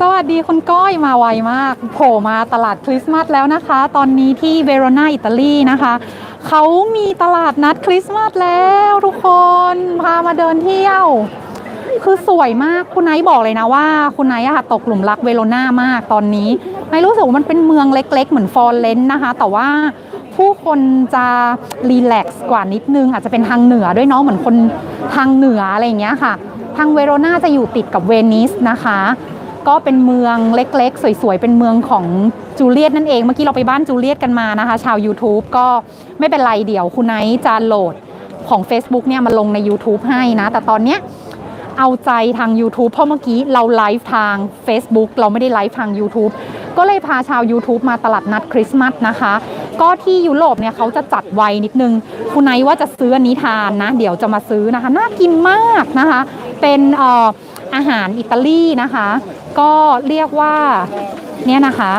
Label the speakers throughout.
Speaker 1: สวัสดีคุณก้อยมาไวมาก โผล่มาตลาดคริสต์มาสแล้วนะคะ ตอนนี้ที่เวโรนาอิตาลีนะคะเขามีตลาดนัดคริสต์มาสแล้วทุกคน พามาเดินเที่ยว คือสวยมากคุณไนท์บอกเลยนะว่า คุณไนท์อะค่ะตกหลุมรักเวโรนามากตอนนี้ไนท์รู้สึกว่ามันเป็นเมืองเล็ก ๆ เหมือนฟอร์เรนซ์นะคะ แต่ว่าผู้คนจะรีแลกซ์กว่านิดนึง อาจจะเป็นทางเหนือด้วยเนาะเหมือนคนทางเหนืออะไรอย่างเงี้ยค่ะ ทางเวโรนาจะอยู่ติดกับเวนิสนะคะ ก็เป็นเมืองเล็ก ๆ สวยๆ เป็นเมืองของจูเลียตนั่นเอง เมื่อกี้เราไปบ้านจูเลียตกันมานะคะ ชาว YouTube ก็ไม่เป็นไรเดี๋ยวคุณไนท์จะโหลดของ Facebook เนี่ยมาลงใน YouTube ให้นะ แต่ตอนเนี้ย เอาใจทาง YouTube เพราะเมื่อกี้เราไลฟ์ทาง Facebook เราไม่ได้ไลฟ์ทาง YouTube ก็เลยพาชาว YouTube มาตลาดนัดคริสต์มาสนะคะ ก็ที่ยุโรปเนี่ยเขาจะจัดไวนิดนึง คุณไนว่าจะซื้ออันนี้ทานนะ เดี๋ยวจะมาซื้อนะคะ น่ากินมากนะคะ เป็นอออาหารอิตาลีนะคะ ก็เรียกว่าเนี่ยนะคะ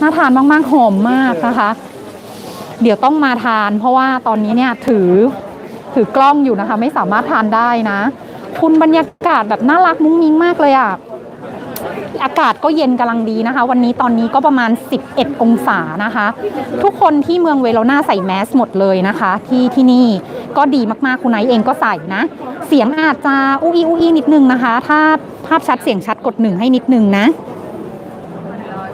Speaker 1: น่าทานมากๆหอมมากนะคะ เดี๋ยวต้องมาทาน เพราะว่าตอนนี้เนี่ยถือถือกล้องอยู่นะคะ ไม่สามารถทานได้นะ คุณบรรยากาศแบบน่ารักมุ้งมิ้งมากเลยอะ่ะ อากาศก็เย็นกำลังดีนะคะ วันนี้ตอนนี้ก็ประมาณ 11 องศานะคะ ทุกคนที่เมืองเวโรนาใส่แมสหมดเลยนะคะ ที่ที่นี่ก็ดีมากๆ คุณไนเองก็ใส่นะ เสียงอาจจะอุ้ยอุ้ยนิดนึงนะคะ ถ้าภาพชัดเสียงชัดกดหนึ่งให้นิดนึงนะ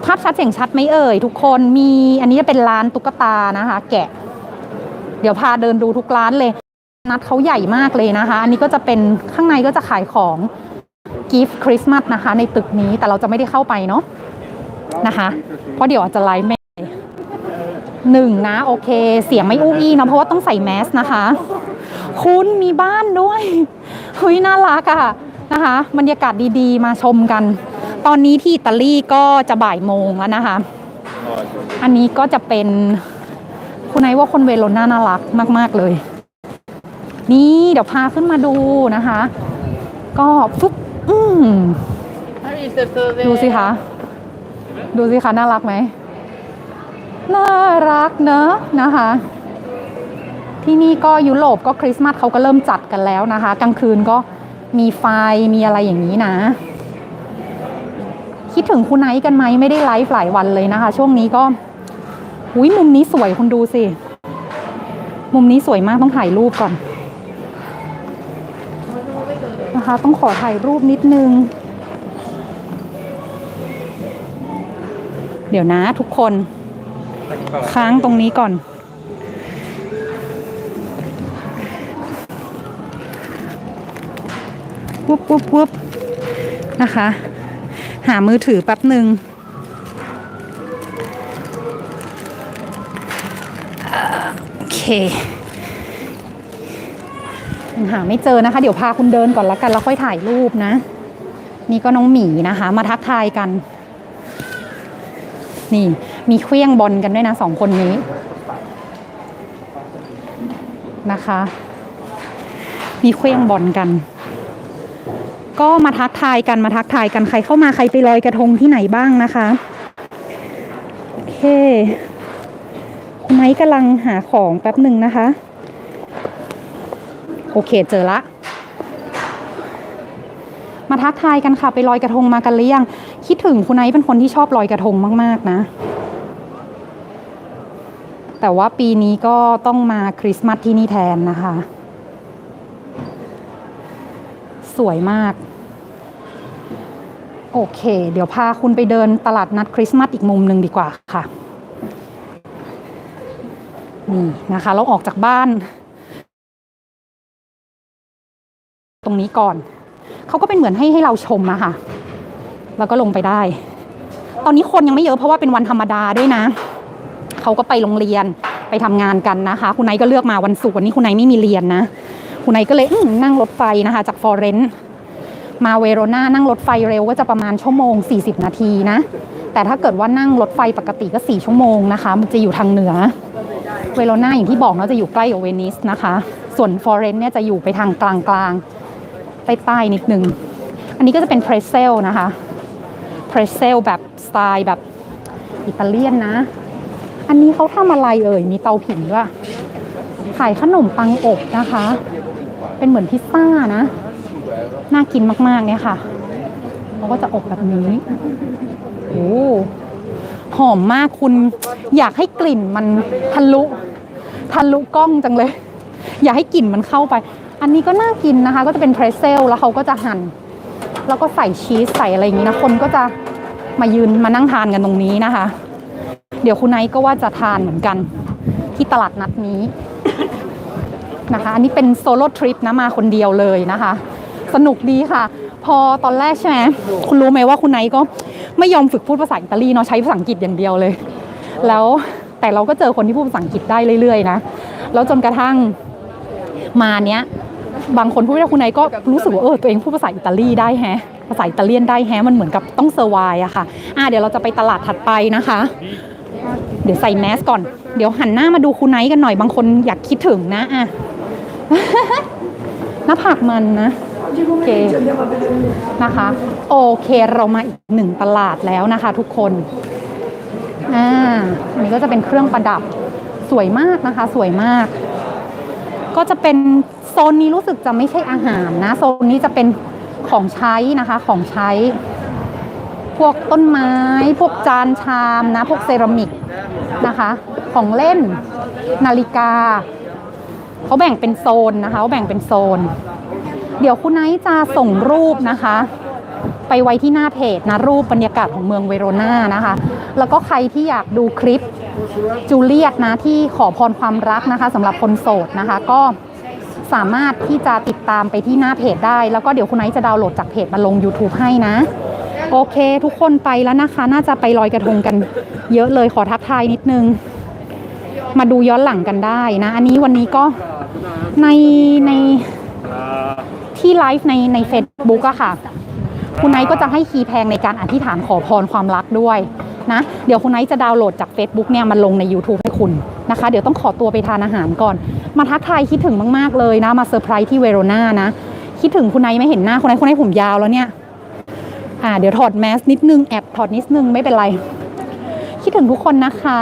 Speaker 1: ภาพชัดเสียงชัดไหมเอ่ยทุกคนมีอันนี้จะเป็นร้านตุ๊กตานะคะ แกะ เดี๋ยวพาเดินดูทุกร้านเลย นัดเขาใหญ่มากเลยนะคะ อันนี้ก็จะเป็นข้างในก็จะขายของกิฟต์คริสต์มาสนะคะ ในตึกนี้แต่เราจะไม่ได้เข้าไปเนาะนะคะ เพราะเดี๋ยวอาจจะไลฟ์ไม่หนึ่งนะ โอเค เสียงไม่อู้อี้นะเพราะว่าต้องใส่แมสนะคะ คุณมีบ้านด้วยเฮ้ยน่ารักอะนะคะ บรรยากาศดีๆ มาชมกัน ตอนนี้ที่อิตาลีก็จะบ่ายโมงแล้วนะคะ อันนี้ก็จะเป็นคุณไอว่าคนเวโรน่าน่ารักมาก ๆเลย นี่เดี๋ยวพาขึ้นมาดูนะคะ ก็ฟึบอืมดูสิคะ ดูสิคะ น่ารักไหม น่ารักเนอะนะคะ ที่นี่ก็ยุโรปก็คริสต์มาสเขาก็เริ่มจัดกันแล้วนะคะ กลางคืนก็มีไฟมีอะไรอย่างนี้นะ คิดถึงคุณไนท์กันไหมไม่ได้ไลฟ์หลายวันเลยนะคะ ช่วงนี้ก็หุยมุมนี้สวยคุณดูสิ มุมนี้สวยมากต้องถ่ายรูปก่อน นะคะ ต้องขอถ่ายรูปนิดนึง เดี๋ยวนะทุกคน ค้างตรงนี้ก่อน วุบวุบวุบนะคะ หามือถือแป๊บหนึ่งโอเค หาไม่เจอนะคะ เดี๋ยวพาคุณเดินก่อนละกันแล้วค่อยถ่ายรูปนะ นี่ก็น้องหมีนะคะ มาทักทายกัน นี่มีเคลี้ยงบอลกันด้วยนะสองคนนี้นะคะ มีเคลี้ยงบอลกัน ก็มาทักทายกันมาทักทายกันใครเข้ามาใครไปลอยกระทงที่ไหนบ้างนะคะโอเคคุณไม้กำลังหาของแป๊บหนึ่งนะคะ โอเคเจอละ มาทักทายกันค่ะ ไปลอยกระทงมากันหรือยัง คิดถึงคุณไนท์เป็นคนที่ชอบลอยกระทงมาก ๆ นะ แต่ว่าปีนี้ก็ต้องมาคริสต์มาสที่นี่แทนนะคะ สวยมาก โอเค เดี๋ยวพาคุณไปเดินตลาดนัดคริสต์มาสอีกมุมหนึ่งดีกว่าค่ะนี่นะคะ เราออกจากบ้าน ตรงนี้ก่อน เขาก็เป็นเหมือนให้ให้เราชมอะค่ะ แล้วก็ลงไปได้ ตอนนี้คนยังไม่เยอะเพราะว่าเป็นวันธรรมดาด้วยนะ เขาก็ไปโรงเรียนไปทำงานกันนะคะ คุณนท์ก็เลือกมาวันศุกร์วันนี้คุณนท์ไม่มีเรียนนะ คุณนท์ก็เลยนั่งรถไฟนะคะ จากฟลอเรนซ์มาเวโรนานั่งรถไฟเร็วก็จะประมาณชั่วโมง 40 นาทีนะ แต่ถ้าเกิดว่านั่งรถไฟปกติก็ 4 ชั่วโมงนะคะ มันจะอยู่ทางเหนือ เวโรนาอย่างที่บอกเนาะจะอยู่ใกล้กับเวนิสนะคะ ส่วนฟลอเรนซ์เนี่ยจะอยู่ไปทางกลางๆ ใต้ๆนิดนึง อันนี้ก็จะเป็นเพรสเซลนะคะเพรสเซลแบบสไตล์แบบอิตาเลียนนะ อันนี้เขาทำอะไรเอ่ย มีเตาผิงด้วย ขายขนมปังอบนะคะ เป็นเหมือนพิซซ่านะ น่ากินมากๆเนี่ยค่ะเขาก็จะอบแบบนี้ โอ้หอมมากคุณ อยากให้กลิ่นมันทะลุทะลุกล้องจังเลย อยากให้กลิ่นมันเข้าไป อันนี้ก็น่ากินนะคะ ก็จะเป็นเพรสเซลแล้วเขาก็จะหั่น แล้วก็ใส่ชีสใส่อะไรอย่างนี้นะ คนก็จะมายืนมานั่งทานกันตรงนี้นะคะ เดี๋ยวคุณไนท์ก็ว่าจะทานเหมือนกันที่ตลาดนัดนี้นะคะ อันนี้เป็นโซโล่ทริปนะมาคนเดียวเลยนะคะ สนุกดีค่ะ พอตอนแรกใช่ไหมคุณรู้ไหมว่าคุณไนท์ก็ไม่ยอมฝึกพูดภาษาอิตาลีเนาะใช้ภาษาอังกฤษอย่างเดียวเลย แล้วแต่เราก็เจอคนที่พูดภาษาอังกฤษได้เรื่อยๆนะ แล้วจนกระทั่งมาเนี้ย บางคนพูดว่าคุณไนท์ก็รู้สึกว่าเออตัวเองพูดภาษาอิตาลีได้แฮะภาษาอิตาเลียนได้แฮะมันเหมือนกับต้องเซอร์ไวอะค่ะอะเดี๋ยวเราจะไปตลาดถัดไปนะคะ เดี๋ยวใส่แมสก่อน เดี๋ยวหันหน้ามาดูคุณไนกันหน่อยบางคนอยากคิดถึงนะอะหน้าผากมันนะโอเคนะคะ โอเคเรามาอีกหนึ่งตลาดแล้วนะคะทุกคนอ่าอันนี้ก็จะเป็นเครื่องประดับสวยมากนะคะ สวยมาก ก็จะเป็นโซนนี้รู้สึกจะไม่ใช่อาหารนะ โซนนี้จะเป็นของใช้นะคะของใช้ พวกต้นไม้ พวกจานชามนะ พวกเซรามิกนะคะ ของเล่นนาฬิกาเขาแบ่งเป็นโซนนะคะเขาแบ่งเป็นโซน เดี๋ยวคุณไนท์จะส่งรูปนะคะ ไปไว้ที่หน้าเพจนะรูปบรรยากาศของเมืองเวโรนานะคะ แล้วก็ใครที่อยากดูคลิป จูเลียตนะที่ขอพรความรักนะคะสำหรับคนโสดนะคะ ก็สามารถที่จะติดตามไปที่หน้าเพจได้ แล้วก็เดี๋ยวคุณไนท์จะดาวน์โหลดจากเพจมาลง YouTube ให้นะ โอเคทุกคนไปแล้วนะคะ น่าจะไปลอยกระทงกัน เยอะเลยขอทักทายนิดนึง มาดูย้อนหลังกันได้นะ อันนี้วันนี้ก็ในในที่ไลฟ์ในใน Facebook อะค่ะ คุณไนท์ก็จะให้คีย์แพงในการอธิษฐานขอพรความรักด้วย นะเดี๋ยวคุณไนท์จะดาวน์โหลดจาก Facebook เนี่ยมาลงใน YouTube ให้คุณนะคะ เดี๋ยวต้องขอตัวไปทานอาหารก่อน มาทักทายคิดถึงมาก ๆ เลยนะ มาเซอร์ไพรส์ที่เวโรนานะ คิดถึงคุณไนท์ไม่เห็นหน้าคุณไนท์คุณไนท์ผมยาวแล้วเนี่ยอ่าเดี๋ยวถอดแมสนิดนึงแอบถอดนิดนึงไม่เป็นไร คิดถึงทุกคนนะคะ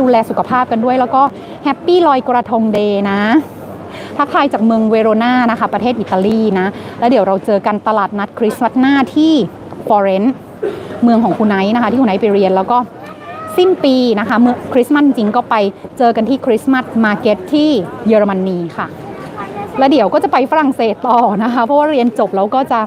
Speaker 1: ดูแลสุขภาพกันด้วยแล้วก็แฮปปี้ลอยกระทงเดย์นะทักทายจากเมืองเวโรนานะคะ ประเทศอิตาลีนะ แล้วเดี๋ยวเราเจอกันตลาดนัดคริสต์มาสหน้าที่ฟลอเรนซ์ เมืองของคุณไนท์นะคะ ที่คุณไนท์ไปเรียนแล้วก็สิ้นปีนะคะเมื่อคริสต์มาสจริงก็ไปเจอกันที่คริสต์มาสมาร์เก็ตที่เยอรมนีค่ะ แล้วเดี๋ยวก็จะไปฝรั่งเศสต่อนะคะ เพราะว่าเรียนจบแล้วก็จะ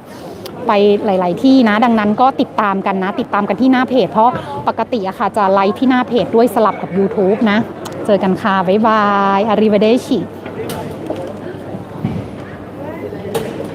Speaker 1: ไปหลาย ๆ ที่นะ ดังนั้นก็ติดตามกันนะ ติดตามกันที่หน้าเพจ เพราะปกติอะค่ะจะไลฟ์ที่หน้าเพจด้วยสลับกับ YouTube นะ เจอกันค่ะ บ๊ายบายอาริเวเดชิ